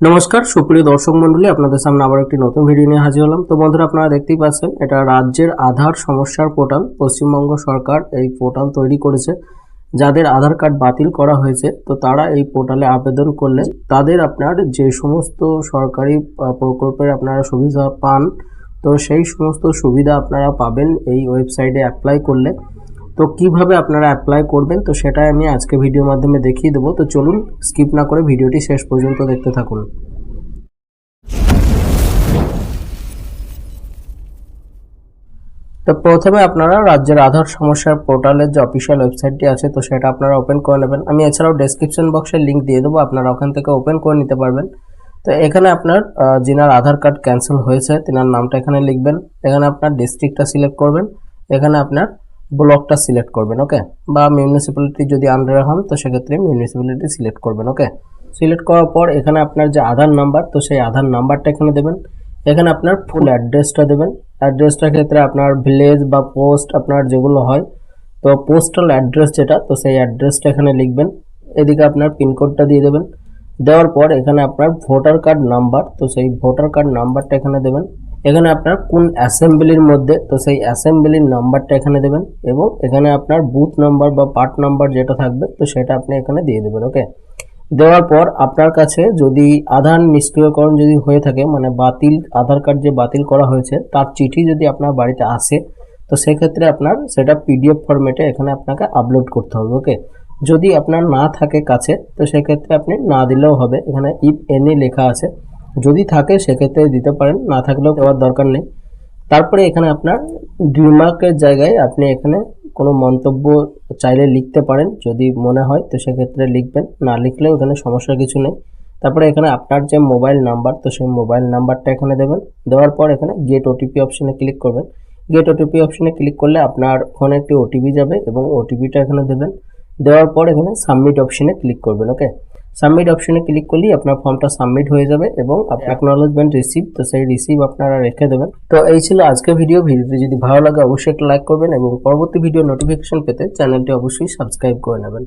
নমস্কার, সুপ্রিয় দর্শক মণ্ডলী, আপনাদের সামনে আবার একটি নতুন ভিডিও নিয়ে হাজির হলাম। তো বন্ধুরা, আপনারা দেখতেই পাচ্ছেন, এটা রাজ্যের আধার সমস্যার পোর্টাল। পশ্চিমবঙ্গ সরকার এই পোর্টাল তৈরি করেছে, যাদের আধার কার্ড বাতিল করা হয়েছে। তো তারা এই পোর্টালে আবেদন করলে তাদের আপনার যে সমস্ত সরকারি প্রকল্পের আপনারা সুবিধা পান, তো সেই সমস্ত সুবিধা আপনারা পাবেন এই ওয়েবসাইটে অ্যাপ্লাই করলে। তো কীভাবে আপনারা অ্যাপ্লাই করবেন, তো সেটাই আমি আজকে ভিডিওর মাধ্যমে দেখিয়ে দেবো। তো চলুন স্কিপ না করে ভিডিওটি শেষ পর্যন্ত দেখতে থাকুন। তো প্রথমে আপনারা রাজ্যের আধার সমস্যার পোর্টালের যে অফিসিয়াল ওয়েবসাইটটি আছে, তো সেটা আপনারা ওপেন করে নেবেন। আমি এছাড়াও ডেসক্রিপশন বক্সে লিঙ্ক দিয়ে দেবো, আপনারা ওখান থেকে ওপেন করে নিতে পারবেন। তো এখানে আপনার যিনার আধার কার্ড ক্যান্সেল হয়েছে, তিনার নামটা এখানে লিখবেন। এখানে আপনার ডিস্ট্রিক্টটা সিলেক্ট করবেন। এখানে আপনার ব্লকটা সিলেক্ট করবেন ওকে বা মিউনিসিপ্যালিটি যদি আন্ডারে হন, তো সেক্ষেত্রে মিউনিসিপ্যালিটি সিলেক্ট করবেন ওকে সিলেক্ট করার পর এখানে আপনার যে আধার নাম্বার তো সেই আধার নাম্বারটা এখানে দেবেন। এখানে আপনার ফুল অ্যাড্রেসটা দেবেন। অ্যাড্রেসটার ক্ষেত্রে আপনার ভিলেজ বা পোস্ট আপনার যেগুলো হয়, তো পোস্টাল অ্যাড্রেস যেটা, তো সেই অ্যাড্রেসটা এখানে লিখবেন। এদিকে আপনার পিনকোডটা দিয়ে দেবেন। দেওয়ার পর এখানে আপনার ভোটার কার্ড নাম্বার তো সেই ভোটার কার্ড নাম্বারটা এখানে দেবেন। এখানে আপনার কোন অ্যাসেম্বলির মধ্যে, তো সেই অ্যাসেম্বলির নাম্বারটা এখানে দেবেন এবং এখানে আপনার বুথ নাম্বার বা পার্ট নাম্বার যেটা থাকবে, তো সেটা আপনি এখানে দিয়ে দেবেন, ওকে? দেওয়ার পর আপনার কাছে যদি আধার নিষ্ক্রিয়করণ যদি হয়ে থাকে মানে বাতিল, আধার কার্ড যে বাতিল করা হয়েছে, তার চিঠি যদি আপনার বাড়িতে আসে, তো সেক্ষেত্রে আপনার সেটা পিডিএফ ফরম্যাটে এখানে আপনাকে আপলোড করতে হবে, ওকে? যদি আপনার না থাকে কাছে, তো সেক্ষেত্রে আপনি না দিলেও হবে, এখানে ইফ এনি লেখা আছে যদি থাকে, সেক্ষেত্রে দিতে পারেন। না থাকলেও দেওয়ার দরকার নেই। তারপরে এখানে আপনার ডিমার্কের জায়গায় আপনি এখানে কোনো মন্তব্য চাইলে লিখতে পারেন, যদি মনে হয়, তো সেক্ষেত্রে লিখবেন। না লিখলেও এখানে সমস্যা কিছু নেই। তারপরে এখানে আপনার যে মোবাইল নাম্বার তো সেই মোবাইল নাম্বারটা এখানে দেবেন। দেওয়ার পর এখানে গেট ওটিপি অপশানে ক্লিক করবেন। গেট ওটিপি অপশানে ক্লিক করলে আপনার ফোনে একটি ওটিপি যাবে এবং ওটিপিটা এখানে দেবেন। দেওয়ার পর এখানে সাবমিট অপশনে ক্লিক করবেন ওকে সাবমিট অপশনে ক্লিক করলেই আপনার ফর্মটা সাবমিট হয়ে যাবে এবং আপনার অ্যাকনোলেজমেন্ট রিসিভ তো সেই রিসিভ আপনারা রেখে দেবেন। তো এই ছিল আজকের ভিডিও ভিডিওটি যদি ভালো লাগে অবশ্যই একটা লাইক করবেন এবং পরবর্তী ভিডিও নোটিফিকেশন পেতে চ্যানেলটি অবশ্যই সাবস্ক্রাইব করে নেবেন।